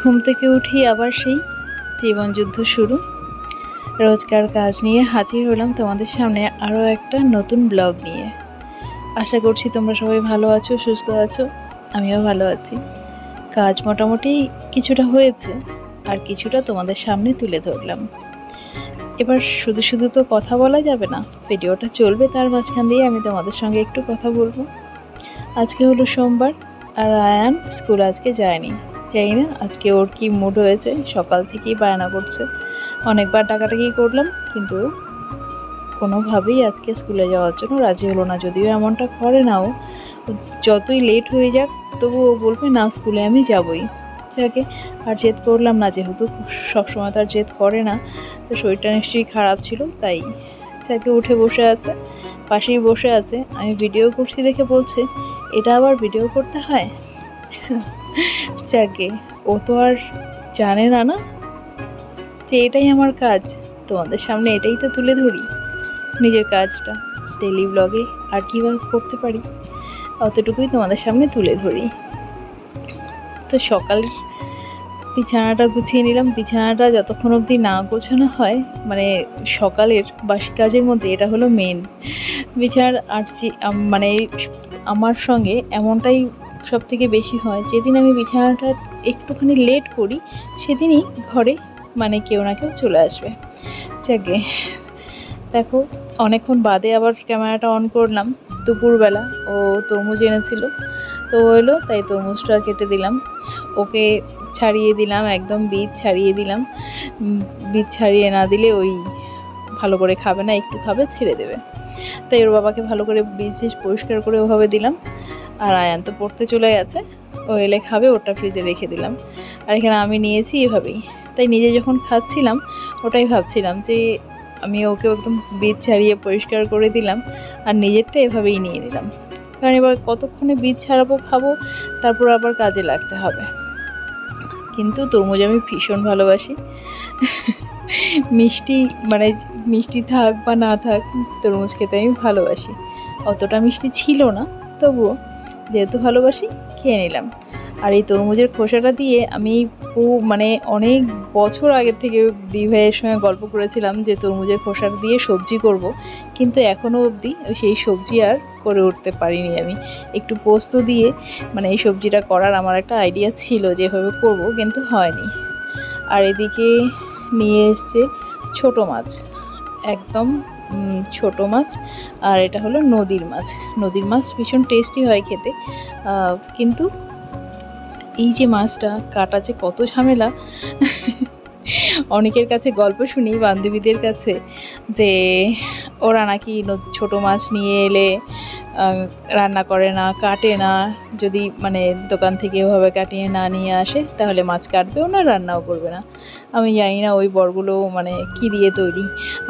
ঘুম থেকে উঠি আবার সেই জীবনযুদ্ধ শুরু। রোজকার কাজ নিয়ে হাজির হলাম তোমাদের সামনে আরও একটা নতুন ব্লগ নিয়ে। আশা করছি তোমরা সবাই ভালো আছো, সুস্থ আছো, আমিও ভালো আছি। কাজ মোটামুটি কিছুটা হয়েছে, আর কিছুটা তোমাদের সামনে তুলে ধরলাম। এবার শুধু শুধু তো কথা বলা যাবে না, ভিডিওটা চলবে তার মাঝখান দিয়ে আমি তোমাদের সঙ্গে একটু কথা বলব। আজকে হলো সোমবার, আর আয়ান স্কুল আজকে যায়নি। যাই না। আজকে ওর কি মুড হয়েছে? সকাল থেকেই বায়না করছে। অনেকবার ডাকাডাকি করলাম, কিন্তু কোনোভাবেই আজকে স্কুলে যাওয়ার জন্য রাজি হলো না। যদিও এমনটা করে না ও ও যতই লেট হয়ে যাক, তবু ও বলবে, না, স্কুলে আমি যাবই। যাকে আর জেদ করলাম না, যেহেতু সবসময় তার জেদ করে না, তো শরীরটা নিশ্চয়ই খারাপ ছিল, তাই যাকে উঠে বসে আছে, পাশেই বসে আছে, আমি ভিডিও করছি দেখে বলছে, এটা আবার ভিডিও করতে হয়? যাকে। ও তো আর জানে না না? যে এটাই আমার কাজ। তোমাদের সামনে এটাই তো তুলে ধরি। নিজের কাজটা। ডেলি ব্লগে আর কী করতে পারি? অতটুকুই তোমাদের সামনে তুলে ধরি। তো সকালের বিছানাটা গুছিয়ে নিলাম। বিছানাটা যতক্ষণ অবধি না গোছানো হয় মানে সকালের বাসি কাজের মধ্যে এটা হলো মেন বিছানার আরচি মানে আমার সঙ্গে এমনটাই সব থেকে বেশি হয়। যেদিন আমি বিছানাটা একটুখানি লেট করি, সেদিনই ঘরে মানে কেউ না কেউ চলে আসবে। যাকে দেখো, অনেকক্ষণ বাদে আবার ক্যামেরাটা অন করলাম। দুপুরবেলা, ও তরমুজ এনেছিল। তো এলো, তাই তরমুজটা কেটে দিলাম। ওকে ছাড়িয়ে দিলাম, একদম বীজ ছাড়িয়ে দিলাম। বীজ ছাড়িয়ে না দিলে ওই ভালো করে খাবে না, একটু খাবে, ছেড়ে দেবে। তাই ওর বাবাকে ভালো করে বীজ পরিষ্কার করে ওভাবে দিলাম। আর আয়ান তো পড়তে চলে গেছে। ও এলে খাবে, ওটা ফ্রিজে রেখে দিলাম। আর এখানে আমি নিয়েছি এভাবেই। তাই নিজে যখন খাচ্ছিলাম, ওটাই ভাবছিলাম যে আমি ওকে একদম বীজ ছাড়িয়ে পরিষ্কার করে দিলাম আর নিজেরটা এভাবেই নিয়ে নিলাম। কারণ এবার কতক্ষণে বীজ ছাড়াবো, খাব, তারপর আবার কাজে লাগতে হবে। কিন্তু তরমুজ আমি ভীষণ ভালোবাসি। মিষ্টি মানে মিষ্টি থাক বা না থাক, তরমুজ খেতে আমি ভালোবাসি। অতটা মিষ্টি ছিল না, তবুও যেহেতু ভালোবাসি, খেয়ে নিলাম। আর এই তরমুজের খোসাটা দিয়ে আমি মানে অনেক বছর আগের থেকে দি ভাইয়ের সঙ্গে গল্প করেছিলাম যে তরমুজের খোসাটা দিয়ে সবজি করব। কিন্তু এখনও অবধি সেই সবজি আর করে উঠতে পারিনি আমি। একটু পোস্ত দিয়ে মানে এই সবজিটা করার আমার একটা আইডিয়া ছিল যেভাবে করব, কিন্তু হয়নি। আর এদিকে নিয়ে এসছে ছোট মাছ। একদম ছোট মাছ আর এটা হলো নদীর মাছ। নদীর মাছ ভীষণ টেস্টি হয় খেতে। কিন্তু এই যে মাছটা, কাটা যে কত ঝামেলা, অনেকের কাছে গল্প শুনি বান্ধবীদের কাছে যে ওরা নাকি ছোট মাছ নিয়ে এলে রান্না করে না, কাটে না। যদি মানে দোকান থেকে ওভাবে কাটিয়ে না নিয়ে আসে, তাহলে মাছ কাটবেও না, রান্নাও করবে না। আমি জানি না ওই বরগুলো মানে কী দিয়ে তৈরি।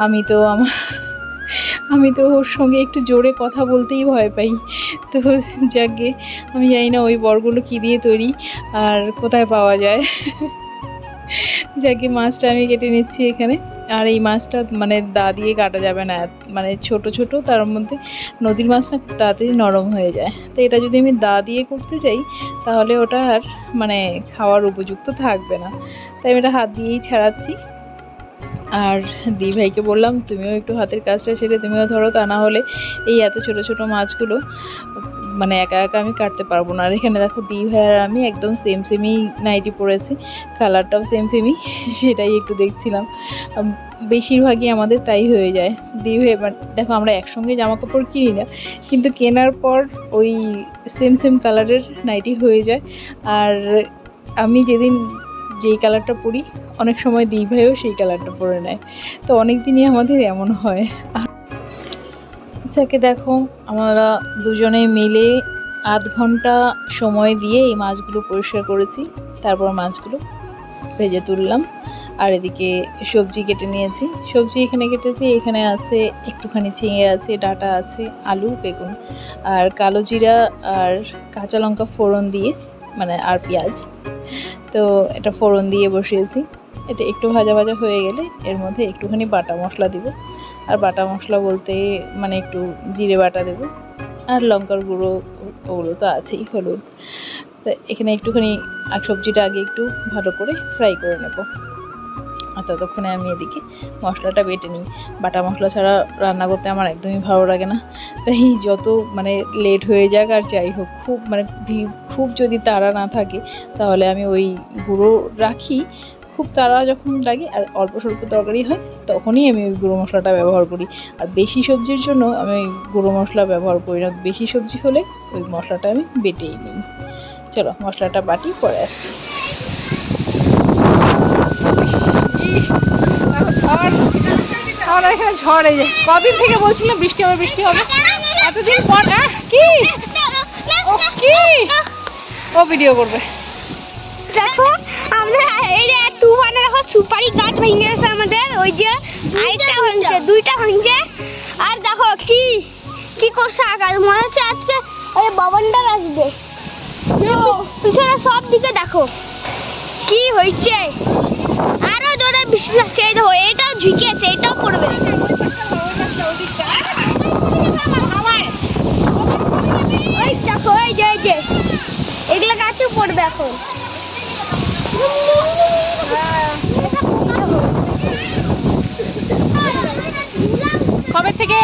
আমি তো আমার আমি তো ওর সঙ্গে একটু জোরে কথা বলতেই ভয় পাই। তো যাকে, আমি জানি না ওই বরগুলো কী দিয়ে তৈরি আর কোথায় পাওয়া যায়। যাকে মাছটা আমি কেটে নিচ্ছি এখানে। আর এই মাছটা মানে দা দিয়ে কাটা যাবে না। মানে ছোট ছোট, তার মধ্যে নদীর মাছটা তাড়াতাড়ি নরম হয়ে যায়। তো এটা যদি আমি দা দিয়ে করতে চাই, তাহলে ওটা আর মানে খাওয়ার উপযুক্ত থাকবে না। তাই আমি এটা হাত দিয়েই ছাড়াচ্ছি। আর দি ভাইকে বললাম, তুমিও একটু হাতের কাজটা সেরে তুমিও ধরো, তা না হলে এই এত ছোট ছোট মাছগুলো মানে একা একা আমি কাটতে পারব না। আর এখানে দেখো দি ভাই আর আমি একদম সেম সেমই নাইটি পরেছি কালারটাও সেম সেমই সেটাই একটু দেখছিলাম। বেশিরভাগই আমাদের তাই হয়ে যায়। দি ভাই দেখো আমরা একসঙ্গে জামা কাপড় কিনি না, কিন্তু কেনার পর ওই সেম সেম কালারের নাইটি হয়ে যায়। আর আমি যেদিন যেই কালারটা পরি, অনেক সময় দিই ভাইও সেই কালারটা পরে নেয়। তো অনেক দিনই আমাদের এমন হয়। যাকে দেখো, আমরা দুজনে মিলে আধ ঘণ্টা সময় দিয়ে এই মাছগুলো পরিষ্কার করেছি। তারপর মাছগুলো ভেজে তুললাম। আর এদিকে সবজি কেটে নিয়েছি। সবজি এখানে কেটেছি, এখানে আছে একটুখানি ঝিঙে আছে, ডাটা আছে, আলু, বেগুন আর কালো জিরা আর কাঁচা লঙ্কা ফোড়ন দিয়ে মানে আর পেঁয়াজ। তো এটা ফোড়ন দিয়ে বসিয়েছি। এটা একটু ভাজা ভাজা হয়ে গেলে এর মধ্যে একটুখানি বাটা মশলা দিব। আর বাটা মশলা বলতে মানে একটু জিরে বাটা দেবো। আর লঙ্কার গুঁড়ো, ওগুলো তো আছেই, হলুদ। তো এখানে একটুখানি আর সবজিটা আগে একটু ভালো করে ফ্রাই করে নেব। আর ততক্ষণে আমি এদিকে মশলাটা বেটে নিই। বাটা মশলা ছাড়া রান্না করতে আমার একদমই ভালো লাগে না। তাই যত মানে লেট হয়ে যাক আর যাই হোক, খুব মানে খুব যদি তাড়া না থাকে, তাহলে আমি ওই গুঁড়ো রাখি। খুব তাড়া যখন লাগে আর অল্প স্বল্প তরকারি হয়, তখনই আমি ওই গুঁড়ো মশলাটা ব্যবহার করি। আর বেশি সবজির জন্য আমি ওই গুঁড়ো মশলা ব্যবহার করি না। বেশি সবজি হলে ওই মশলাটা আমি বেটেই নিই। চলো, মশলাটা বাটি, পরে আসছি। আমার এখানে ঝড় এই যে। কদিন থেকে বলছিলাম বৃষ্টি হবে বৃষ্টি হবে। এতদিন পর কি? ও কি? ও ভিডিও করবে। দেখো আমরা এই যে তুফানে দেখো সুপারি গাছ ভেঙে গেছে আমাদের ওই যে আরেকটা ভাঙছে দুইটা ভাঙছে। আর দেখো কি? কি করছে আকাশ? মনে হচ্ছে আজকে ওই বাবনটা আসবে। পিছনে সব দিকে দেখো। কি হয়েছে? আরও জোরে বৃষ্টি যাচ্ছে এই দেখো, এটাও ঝুঁকে আছে, এটাও পড়বে। ওই দেখো যে এগুলো গাছে পড়বে এখন। কবে থেকে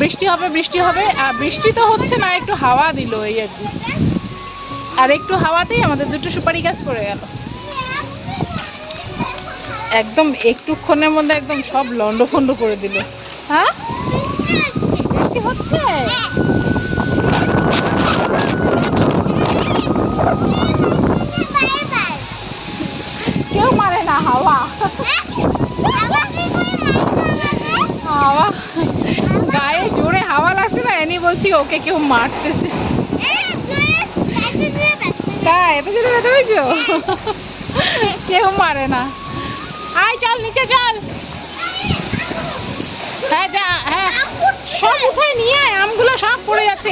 বৃষ্টি হবে বৃষ্টি হবে? আর বৃষ্টি তো হচ্ছে না, একটু হাওয়া দিল, এই আর কি। আর একটু হাওয়াতেই আমাদের দুটো সুপারি গাছ পড়ে গেল। একদম একটুক্ষণের মধ্যে একদম সব লন্ড ফন্ড করে দিল। হ্যাঁ? বৃষ্টি হচ্ছে? কেউ মারে না, হাওয়া। হাওয়া। গায়ে জোরে হাওয়া লাগছে না, এনি বলছি ওকে কেউ মারতেছে। তাই এত জোরে ব্যথা পেয়েছ? কেউ মারে না। আয় চল নিচে চল। হ্যাঁ যা হ্যাঁ। সব উঠায় নিয়ে আয় আমগুলো সব পড়ে যাচ্ছে।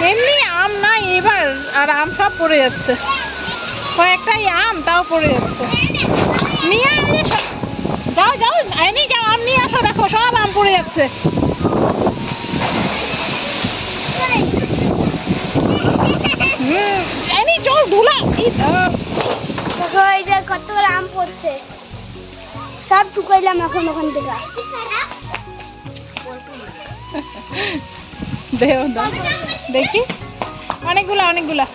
এমনি আম নাই এবার আর আম সব পড়ে যাচ্ছে। কয়েকটাই আম তাও পড়ে যাচ্ছে। নিয়ে সব- যাও যাও এনি যাও আম নিয়ে আসো দেখো সব আম পড়ে যাচ্ছে। হুম এনি চল ধুলা। কত আম পড়ছে। সব ঠুকাইলাম এখন ওখান থেকে। দেও দাও। দেখি। অনেকগুলা অনেকগুলা।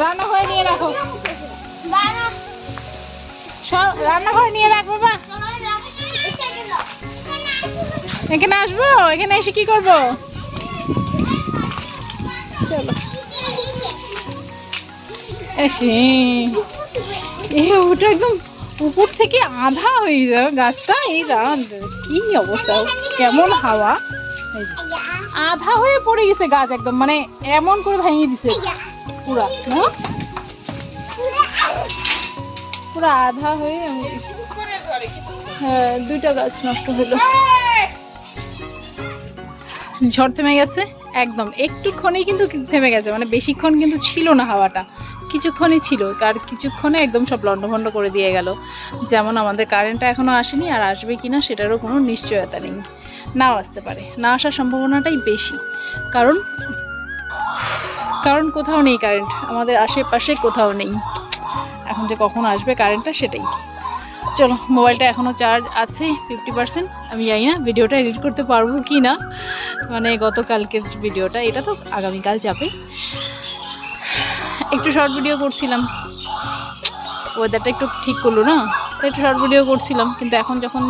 রান্না করে নিয়ে রাখো। রান্না করে নিয়ে রাখ বাবা এখানে আসব? এখানে এসে কি করব? চলো। এসে। এ, ওটা একদম উপর থেকে আধা হয়ে যাবে গাছটা। এই কি অবস্থা? কেমন হাওয়া? আধা হয়ে পড়ে গেছে গাছ একদম মানে এমন করে ভেঙে দিছে পুরা না পুরো আধা হয়ে হ্যাঁ দুইটা গাছ নষ্ট হলো। ঝড় থেমে গেছে, একদম। একটুক্ষণেই কিন্তু থেমে গেছে মানে বেশিক্ষণ কিন্তু ছিল না হাওয়াটা। কিছুক্ষণই ছিল আর কিছুক্ষণে একদম সব লন্ডভন্ড করে দিয়ে গেল। যেমন আমাদের কারেন্টটা এখনও আসেনি, আর আসবে কিনা সেটারও কোনো নিশ্চয়তা নেই। নাও আসতে পারে। না আসার সম্ভাবনাটাই বেশি। কারণ কারণ কোথাও নেই কারেন্ট আমাদের আশেপাশে কোথাও নেই। এখন যে কখন আসবে কারেন্টটা সেটাই। চলো, মোবাইলটা এখনও চার্জ আছে ফিফটি পার্সেন্ট আমি জানি না ভিডিওটা এডিট করতে পারব কি না মানে গতকালকের ভিডিওটা এটা তো আগামীকাল যাবে। একটু শর্ট ভিডিও করছিলাম। ওয়েদারটা একটু ঠিক করল না, তো একটু শর্ট ভিডিও করছিলাম। কিন্তু এখন যখন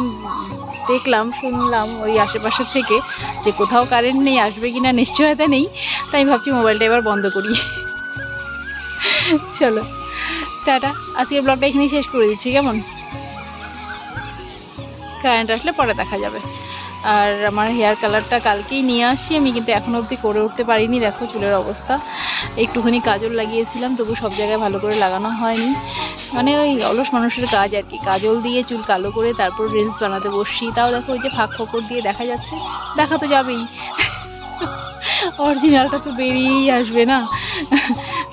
দেখলাম, শুনলাম ওই আশেপাশের থেকে যে কোথাও কারেন্ট নেই, আসবে কি না নিশ্চয়তা নেই, তাই ভাবছি মোবাইলটা এবার বন্ধ করি। চলো, টাটা। আজকের ব্লগটা এখানেই শেষ করে দিচ্ছি, কেমন? কারেন্ট আসলে পরে দেখা যাবে। আর আমার হেয়ার কালারটা কালকেই নিয়ে আসি। আমি কিন্তু এখনও অবধি করে উঠতে পারিনি। দেখো চুলের অবস্থা। একটুখানি কাজল লাগিয়েছিলাম, তবু সব জায়গায় ভালো করে লাগানো হয়নি। মানে ওই অলস মানুষের কাজ আর কি। কাজল দিয়ে চুল কালো করে তারপর রিলস বানাতে বসছি। তাও দেখো ওই যে ফাঁক ফোকর দিয়ে দেখা যাচ্ছে। দেখা তো যাবেই। অরিজিনালটা তো বেরিয়েই আসবে না।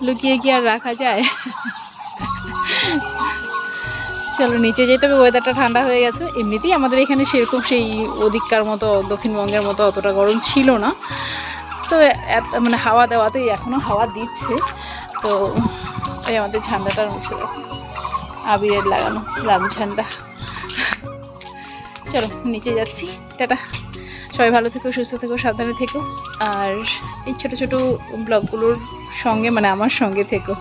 লুকিয়ে কি আর রাখা যায়? চলো, নিচে যেতে হবে ওয়েদারটা ঠান্ডা হয়ে গেছে। এমনিতেই আমাদের এখানে সেরকম সেই ওদিককার মতো, দক্ষিণবঙ্গের মতো অতটা গরম ছিল না। তো মানে হাওয়া দেওয়াতেই এখনও হাওয়া দিচ্ছে। তো এই আমাদের ঝান্ডাটার মুছে আবিরের লাগানো রাম ঝান্ডা। চলো, নিচে যাচ্ছি। টাটা। সবাই ভালো থেকো, সুস্থ থেকো, সাবধানে থেকো। আর এই ছোট ছোট ব্লগগুলোর সঙ্গে মানে আমার সঙ্গে থেকো।